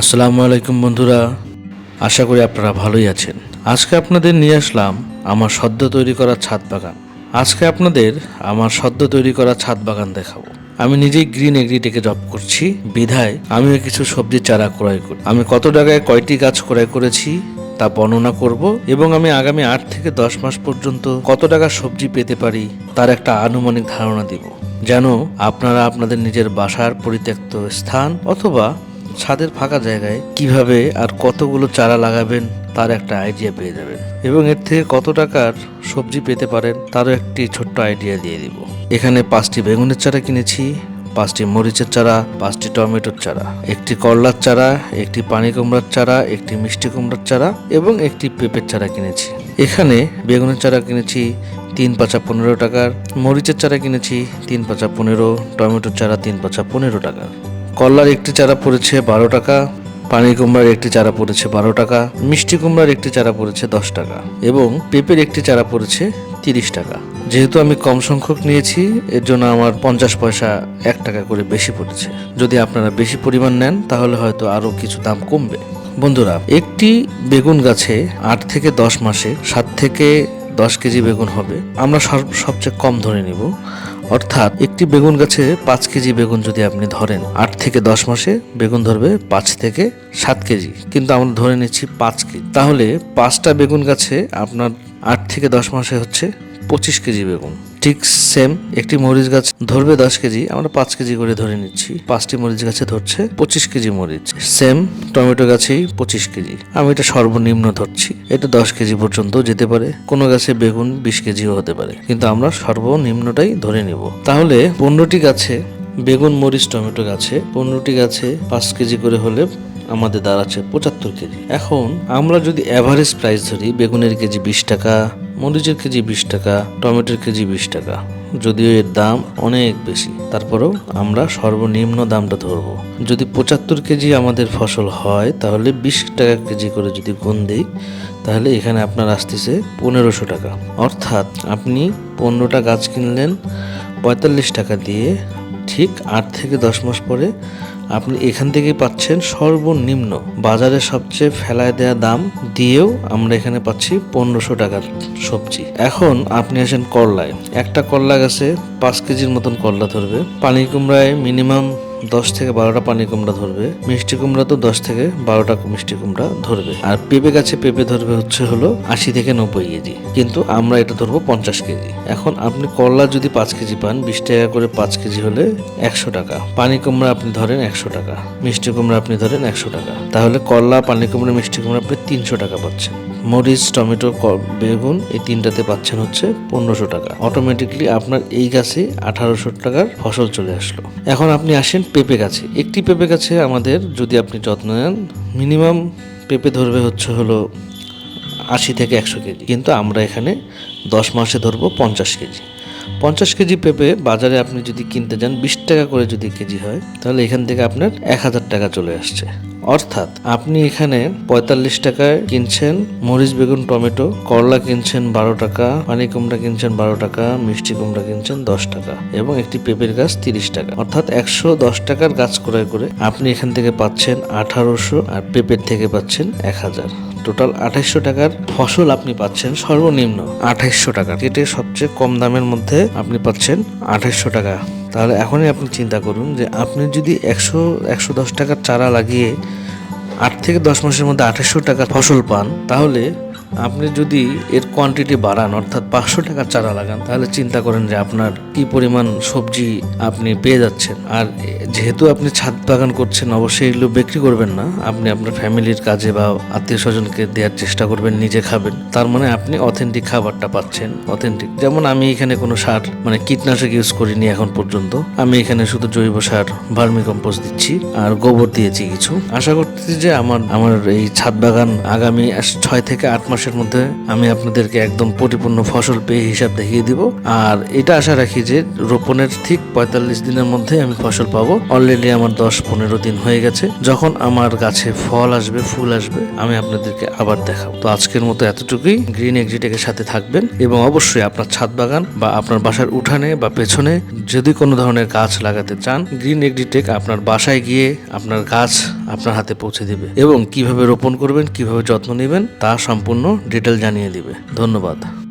আসসালামু আলাইকুম বন্ধুরা। আশা করি আপনারা ভালোই আছেন। আজকে আপনাদের নিয়ে আসলাম আমার সদ্য তৈরি করা ছাদ বাগান। আজকে আপনাদের আমার সদ্য তৈরি করা ছাদ বাগান দেখাবো। আমি নিজেই গ্রিন এগ্রিটেকে জব করছি। বিধায় আমিও কিছু সবজির চারা ক্রয় করি। আমি কত টাকায় কয়টি গাছ ক্রয় করেছি তা বর্ণনা করব এবং আমি আগামী আট থেকে দশ মাস পর্যন্ত কত টাকা সবজি পেতে পারি তার একটা আনুমানিক ধারণা দিব। যেন আপনারা আপনাদের নিজের বাসার পরিত্যক্ত স্থান অথবা ছাদের ফাঁকা জায়গায় কীভাবে আর কতগুলো চারা লাগাবেন তার একটা আইডিয়া পেয়ে যাবেন। এবং এর থেকে কত টাকার সবজি পেতে পারেন তারও একটি ছোট্ট আইডিয়া দিয়ে দিব। এখানে পাঁচটি বেগুনের চারা কিনেছি, পাঁচটি মরিচের চারা, পাঁচটি টমেটোর চারা, একটি করলার চারা, একটি পানি কুমড়ার চারা, একটি মিষ্টি কুমড়ার চারা এবং একটি পেঁপের চারা কিনেছি। এখানে বেগুনের চারা কিনেছি, তিন পাঁচা পনেরো টাকার, মরিচের চারা কিনেছি, তিন পাঁচা পনেরো, টমেটোর চারা তিন পাঁচা পনেরো টাকা করলার একটি চারা পড়েছে বারো টাকা পানি কুমড়ার একটি চারা পড়েছে বারো টাকা, মিষ্টি কুমড়ার একটি চারা পড়েছে দশ টাকা এবং পেঁপের একটি চারা পড়েছে তিরিশ টাকা। যেহেতু আমি কম সংখ্যক নিয়েছি, এর জন্য আমার পঞ্চাশ পয়সা এক টাকা করে বেশি পড়েছে। যদি আপনারা বেশি পরিমাণ নেন, তাহলে হয়তো আরও কিছু দাম কমবে। বন্ধুরা, একটি বেগুন গাছে আট থেকে দশ মাসে সাত থেকে দশ কেজি বেগুন হবে। আমরা সব- সবচেয়ে কম ধরে নিব। অর্থাৎ একটি বেগুন গাছে পাঁচ কেজি বেগুন যদি আপনি ধরেন, আট থেকে দশ মাসে বেগুন ধরবে পাঁচ থেকে সাত কেজি। কিন্তু আমরা ধরে নিচ্ছি পাঁচ কেজি তাহলে পাঁচটা বেগুন গাছে আপনার আট থেকে দশ মাসে হচ্ছে পঁচিশ কেজি বেগুন। ঠিক সেম একটি মরিচ গাছ ধরবে দশ কেজি, আমরা পাঁচ কেজি করে ধরে নিচ্ছি। পাঁচটি মরিচ গাছে ধরছে পঁচিশ কেজি মরিচ। সেম টমেটো গাছেই পঁচিশ কেজি। আমি এটা সর্বনিম্ন ধরছি। এটা দশ কেজি পর্যন্ত যেতে পারে। কোনো গাছে বেগুন বিশ কেজিও হতে পারে। কিন্তু আমরা সর্বনিম্নটাই ধরে নিব। তাহলে পনেরোটি গাছে বেগুন, মরিচ, টমেটো গাছে পনেরোটি গাছে পাঁচ কেজি করে হলে আমাদের দাঁড়াচ্ছে পঁচাত্তর কেজি। এখন আমরা যদি অ্যাভারেজ প্রাইস ধরি, বেগুনের কেজি বিশ টাকা, মরিচের কেজি বিশ টাকা, টমেটোর কেজি বিশ টাকা, যদিও এর দাম অনেক বেশি। তারপরেও আমরা সর্বনিম্ন দামটা ধরবো। যদি পঁচাত্তর কেজি আমাদের ফসল হয়, তাহলে বিশ টাকা কেজি করে যদি গুণ দিই, তাহলে এখানে আপনার আসতেছে পনেরোশো টাকা। অর্থাৎ আপনি পনেরোটা গাছ কিনলেন, পঁয়তাল্লিশ টাকা দিয়ে ঠিক আট থেকে দশ মাস পরে আপনি এখান থেকে পাচ্ছেন সর্বনিম্ন বাজারে সবচেয়ে ফেলায় দেয়া দাম দিয়েও আমরা এখানে পাচ্ছি পনেরোশো টাকার সবজি। এখন আপনি আসেন করলায়। একটা করলা গাছে পাঁচ কেজির মতন করলা ধরবে। পানি কুমড়ায় মিনিমাম দশ থেকে বারোটা পানি কুমড়া ধরবে। মিষ্টি কুমড়া তো দশ থেকে বারোটা মিষ্টি কুমড়া ধরবে। আর পেঁপে গাছে পেঁপে ধরবে হচ্ছে হলো আশি থেকে নব্বই কেজি। কিন্তু আমরা এটা ধরবো পঞ্চাশ কেজি। এখন আপনি করলা যদি পাঁচ কেজি পান, বিশ টাকা করে পাঁচ কেজি হলে একশো টাকা। পানি কুমড়া আপনি ধরেন একশো টাকা। মিষ্টি কুমড়া আপনি ধরেন একশো টাকা। তাহলে করলা, পানি কুমড়া, মিষ্টি কুমড়া আপনি তিনশো টাকা পাচ্ছেন। মরিচ, টমেটো বেগুন এই তিনটাতে পাচ্ছেন হচ্ছে পনেরোশো টাকা। অটোমেটিকলি আপনার এই গাছে আঠারোশো টাকার ফসল চলে আসলো। এখন আপনি আসেন পেঁপে গাছে। একটি পেঁপে গাছে আমাদের যদি আপনি যত্ন নেন, মিনিমাম পেঁপে ধরবে হচ্ছে হলো আশি থেকে একশো কেজি। কিন্তু আমরা এখানে দশ মাসে ধরবো পঞ্চাশ কেজি। পঞ্চাশ কেজি পেঁপে বাজারে আপনি যদি কিনতে যান, বিশ টাকা করে যদি কেজি হয়, তাহলে এখান থেকে আপনার এক হাজার টাকা চলে আসছে। অর্থাৎ আপনি এখানে পঁয়তাল্লিশ টাকায় কিনছেন মরিচ, বেগুন, টমেটো, করলা কিনছেন বারো টাকা, পানি কুমড়া কিনছেন বারো টাকা, মিষ্টি কুমড়া কিনছেন দশ টাকা এবং একটি পেঁপের গাছ তিরিশ টাকা। অর্থাৎ একশো দশ টাকার গাছ ক্রয় করে আপনি এখান থেকে পাচ্ছেন আঠারোশো আর পেঁপের থেকে পাচ্ছেন এক হাজার। টোটাল আঠাইশশো টাকার ফসল আপনি পাচ্ছেন সর্বনিম্ন আঠাইশশো টাকা। কেটে সবচেয়ে কম দামের মধ্যে আপনি পাচ্ছেন আঠাইশশো টাকা। তাহলে এখনই আপনি চিন্তা করুন যে আপনি যদি একশো একশো দশ টাকার চারা লাগিয়ে আট থেকে দশ মাসের মধ্যে আঠাশশো টাকা ফসল পান, তাহলে আপনি যদি এর কোয়ান্টিটি বাড়ান, অর্থাৎ পাঁচশো টাকার চারা লাগান, তাহলে চিন্তা করেন যে আপনার কি পরিমাণ সবজি আপনি পেয়ে যাচ্ছেন। আর যেহেতু আপনি ছাদ বাগান করছেন, অবশ্যই এগুলো বিক্রি করবেন না। আপনি আপনার ফ্যামিলির কাজে বা আত্মীয় স্বজনকে দেওয়ার চেষ্টা করবেন, নিজে খাবেন। তার মানে আপনি অথেন্টিক খাবারটা পাচ্ছেন অথেন্টিক যেমন আমি এখানে কোনো সার মানে কীটনাশক ইউজ করিনি এখন পর্যন্ত। আমি এখানে শুধু জৈব সার ভার্মি দিচ্ছি, আর গোবর দিয়েছি কিছু। আশা করতেছি যে আমার আমার এই ছাদ বাগান আগামী ছয় থেকে আট মাসের মাসের মধ্যে আমি আপনাদেরকে একদম পরিপূর্ণ ফসল পেয়ে হিসাব দেখিয়ে দিব। আর এটা আশা রাখি যে রোপণের ঠিক পঁয়তাল্লিশ দিনের মধ্যে আমি ফসল পাবো। অলরেডি আমার দশ পনেরো দিন হয়ে গেছে। যখন আমার গাছে ফল আসবে, ফুল আসবে, আমি আপনাদেরকে আবার দেখাবো। তো আজকের মতো এতটুকুই। গ্রিন এক্সিটেকের সাথে থাকবেন এবং অবশ্যই আপনার ছাদ বাগান বা আপনার বাসার উঠানে বা পেছনে যদি কোনো ধরনের গাছ লাগাতে চান গ্রিন এগ্রিটেক আপনার বাসায় গিয়ে আপনার গাছ আপনার হাতে পৌঁছে দিবে। এবং কীভাবে রোপণ করবেন, কীভাবে যত্ন নেবেন, তা সম্পূর্ণ ডিটেল জানিয়ে দিবে। ধন্যবাদ।